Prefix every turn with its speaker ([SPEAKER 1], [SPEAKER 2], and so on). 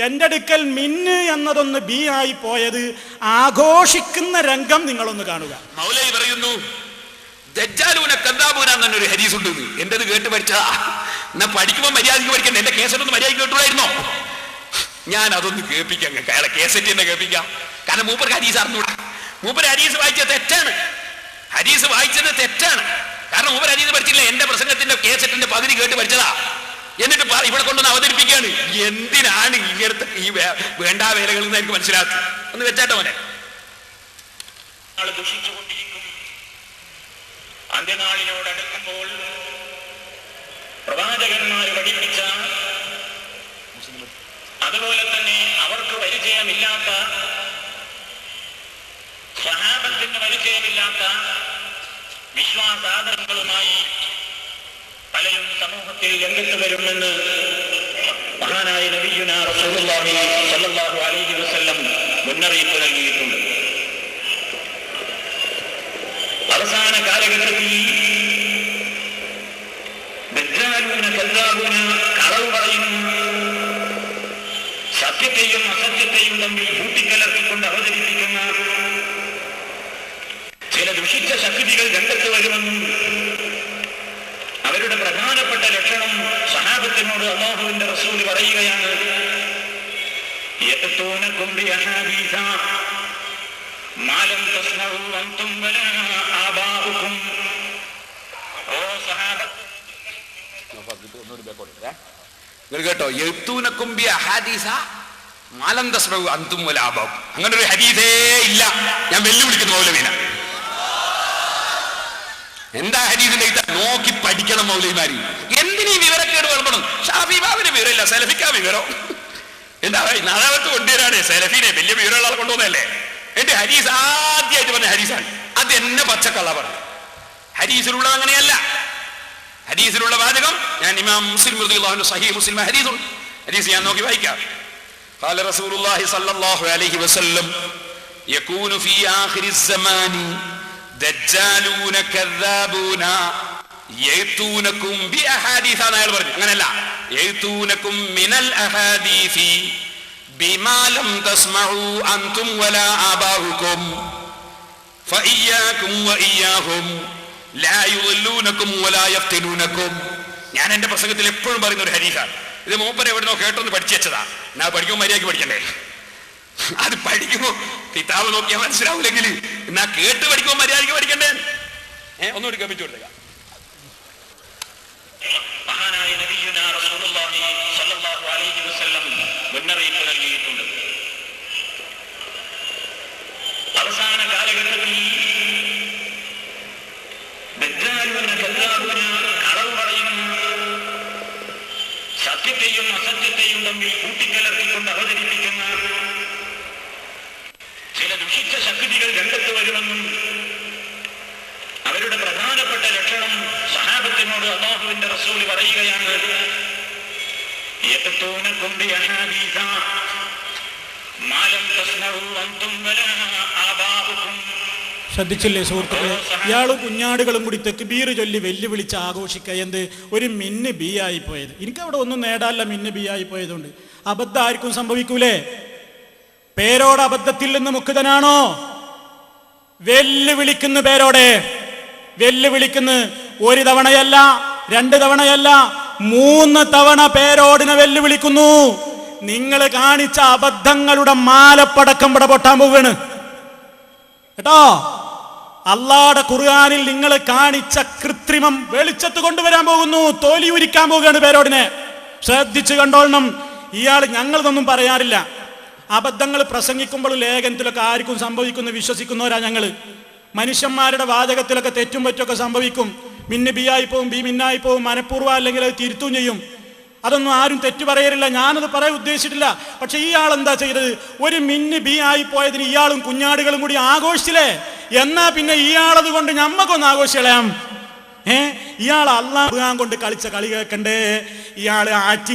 [SPEAKER 1] എന്റെ അടുക്കൽ മിന്ന് എന്നതൊന്ന് ബി ആയി പോയത് ആഘോഷിക്കുന്ന രംഗം നിങ്ങളൊന്ന് കാണുക.
[SPEAKER 2] മൗലൈ പറയുന്നു ദജ്ജാലൂന കദ്ദാബൂന എന്നൊരു ഹരീസ് ഉണ്ട് എന്റേത് കേട്ട് പഠിച്ചതാ എന്നാ പഠിക്കുമ്പോ മര്യാദയ്ക്ക് പഠിക്കണ്ട. എന്റെ കേസറ്റൊന്ന് മര്യാദയ്ക്ക് കേട്ടുകൂടായിരുന്നോ ഞാൻ അതൊന്ന് കേൾപ്പിക്കാം അയാളെ കേസറ്റ് തന്നെ കേൾപ്പിക്കാം. കാരണം മൂപ്പർക്ക് ഹരീസ് അറിഞ്ഞൂടാ. മൂപ്പർ ഹരീസ് വായിച്ചത് തെറ്റാണ്. ഹരീസ് വായിച്ചത് തെറ്റാണ്. കാരണം മൂപ്പർ ഹരീസ് പഠിച്ചില്ല? എന്റെ പ്രസംഗത്തിന്റെ കേസറ്റിന്റെ പകുതി കേട്ട് പഠിച്ചതാ. എന്നിട്ട് ഇവിടെ കൊണ്ടുവന്ന് അവതരിപ്പിക്കുകയാണ്. എന്തിനാണ് ഇങ്ങനത്തെ ഈ വേണ്ട വേലകൾ നിന്ന് എനിക്ക് മനസ്സിലാക്കുക ഒന്ന് വെച്ചാട്ടോ മോനെ.
[SPEAKER 3] ദുഷിച്ചുകൊണ്ടിരിക്കും അന്ത്യനാളിനോടടുക്കുമ്പോൾ പ്രവാചകന്മാർ പഠിപ്പിച്ച അതുപോലെ തന്നെ അവർക്ക് പരിചയമില്ലാത്ത സ്വഹാബത്തിന് പരിചയമില്ലാത്ത വിശ്വാസാദരങ്ങളുമായി പലരും സമൂഹത്തിൽ രംഗത്ത് വരുമെന്ന് മഹാനായ നബിയുന റസൂലുള്ളാഹി സ്വല്ലല്ലാഹു അലൈഹി വസല്ലം മുന്നറിയിപ്പ് നൽകിയിട്ടുണ്ട്. അവസാന കാലഘട്ടത്തിൽ കളവ് പറയുന്നു. സത്യത്തെയും അസത്യത്തെയും തമ്മിൽ കൂട്ടിക്കലർത്തിക്കൊണ്ട് അവതരിപ്പിക്കുന്ന ചില ദുഷിച്ച ശക്തികൾ രംഗത്ത് വരുമെന്നും അവരുടെ പ്രധാനപ്പെട്ട ലക്ഷണം സഹാബത്തിനോട് അള്ളാഹുവിന്റെ റസൂൽ പറയുകയാണ്.
[SPEAKER 2] കേട്ടോ എഴുത്തൂനക്കുമ്പി അഹാദീസ മാലം അങ്ങനെ ഒരു ഹദീസേ ഇല്ല. ഞാൻ വെല്ലുവിളിക്കുന്നു മൗലവീന. എന്താ ഹദീസിന്റെ ഇത് നോക്കി പഠിക്കണം മൗലവിമാരി എന്തിനീ വിവരക്കേട് വളർത്തണം ഷാഫിബാബിന് വിവരമില്ല സെലഫിക്കാ വിവരം എന്താ നാളാവത്ത് കൊണ്ടുവരാണ് സെലഫിനെ വലിയ വിവരമുള്ള ആളെ കൊണ്ടുവന്നല്ലേ എന്റെ ഹരീസ് ആദ്യമായിട്ട് പറഞ്ഞ ഹരീസാണ് അത് എന്നെ പച്ചക്കള്ള പറഞ്ഞു ഹരീസിലുള്ളത് അങ്ങനെയല്ല ഹദീസിലുള്ള വാചകം ഞാൻ ഇമാം മുസ്ലിം റളിയല്ലാഹു അൻഹു സഹീഹ് മുസ്ലിം ഹദീസുണ്ട് ഹദീസ് ഞാൻ നോക്കി വായിക്കാം قال رسول الله صلى الله عليه وسلم يكون في آخر الزمان അയാൾ പറഞ്ഞു. അങ്ങനല്ല. മിനൽ അഹാദീസി ബിമാലം തസ്മഉ അൻതും വലാ ആബാഹുക്കും ഫഇയ്യാകും വഇയ്യാഹും ലാ യുദല്ലൂനകും വലാ യഫ്തിനൂനകും ഞാൻ എന്റെ പ്രസംഗത്തിൽ എപ്പോഴും പറയുന്ന ഒരു ഹരീഫാണ് ഇത് മൂപ്പൻ എവിടുന്നോ കേട്ടോന്ന് പഠിച്ചു വെച്ചതാ. ഞാൻ പഠിക്കുമ്പോൾ മര്യാദയ്ക്ക് പഠിക്കണ്ടേ? അത് പഠിക്കുമോ കിതാബ് നോക്കിയാൽ മനസ്സിലാവില്ലെങ്കിൽ എന്നാ കേട്ട് പഠിക്കുമ്പോൾ മര്യാദയ്ക്ക് പഠിക്കണ്ടേ? ഏ ഒന്നുകൂടി കേൾപ്പിച്ചു കൊടുത്തേക്കാം.
[SPEAKER 3] മഹാനായ നബിയുന അലൈഹി വസല്ലം അവസാന കാലഘട്ടത്തിൽ കളവ് പറയുന്നു സത്യത്തെയും അസത്യത്തെയും തമ്മിൽ കൂട്ടിക്കലർത്തിക്കൊണ്ട് അവതരിപ്പിക്കുന്ന ചില ദുഷിച്ച രംഗത്ത് വരുമെന്നും അവരുടെ പ്രധാനപ്പെട്ട ലക്ഷണം സഹാബത്തിനോട് അള്ളാഹുവിന്റെ റസൂൽ പറയുകയാണ്.
[SPEAKER 1] ശ്രദ്ധിച്ചില്ലേ സുഹൃത്തുക്കളെ? ഇയാൾ കുഞ്ഞാടുകളും കൂടി തെക്കുബീർ ചൊല്ലി വെല്ലുവിളിച്ച് ആഘോഷിക്കുക എന്ത്? ഒരു മിന്ന് ബി ആയി പോയത്. എനിക്കവിടെ ഒന്നും നേടാനല്ല മിന്ന് ബി ആയി പോയതുകൊണ്ട്. അബദ്ധം ആർക്കും സംഭവിക്കൂലേ? പേരോട് അബദ്ധത്തിൽ നിന്ന് മുക്തനാണോ? വെല്ലുവിളിക്കുന്നു പേരോടെ. വെല്ലുവിളിക്കുന്നു. ഒരു തവണയല്ല രണ്ട് തവണയല്ല മൂന്ന് തവണ പേരോടിനെ വെല്ലുവിളിക്കുന്നു. നിങ്ങൾ കാണിച്ച അബദ്ധങ്ങളുടെ മാലപ്പടക്കം ഇവിടെ പൊട്ടാൻ പോവാണ്. കേട്ടോ? അള്ളാടെ ഖുർആാനിൽ നിങ്ങൾ കാണിച്ച കൃത്രിമം വെളിച്ചത്ത് കൊണ്ടുവരാൻ പോകുന്നു തോലി ഉരിക്കാൻ പോവുകയാണ് പേരോടിനെ. ശ്രദ്ധിച്ചു കണ്ടോളണം. ഇയാൾ ഞങ്ങളിതൊന്നും പറയാറില്ല. അബദ്ധങ്ങൾ പ്രസംഗിക്കുമ്പോൾ ലേഖനത്തിലൊക്കെ ആർക്കും സംഭവിക്കുന്നു വിശ്വസിക്കുന്നവരാ ഞങ്ങൾ മനുഷ്യന്മാരുടെ വാചകത്തിലൊക്കെ തെറ്റും പറ്റൊക്കെ സംഭവിക്കും. മിന്ന് ബി ആയി പോവും ബി മിന്നായി പോവും മനഃപൂർവം അല്ലെങ്കിൽ അത് തിരുത്തും ചെയ്യും. അതൊന്നും ആരും തെറ്റു പറയലില്ല. ഞാനത് പറയാൻ ഉദ്ദേശിച്ചിട്ടില്ല. പക്ഷെ ഇയാൾ എന്താ ചെയ്തത്? ഒരു മിന്ന് ബി ആയി പോയതിന് ഇയാളും കുഞ്ഞാടുകളും കൂടി ആഘോഷിച്ചില്ലേ? എന്നാ പിന്നെ ഇയാളത് കൊണ്ട് ഞമ്മക്കൊന്ന് ആഘോഷിക്കളയാം ഏ? ഇയാൾ അള്ളാഹ് കൊണ്ട് കളിച്ച കളി കേൾക്കണ്ടേ ഇയാൾ ആറ്റിങ്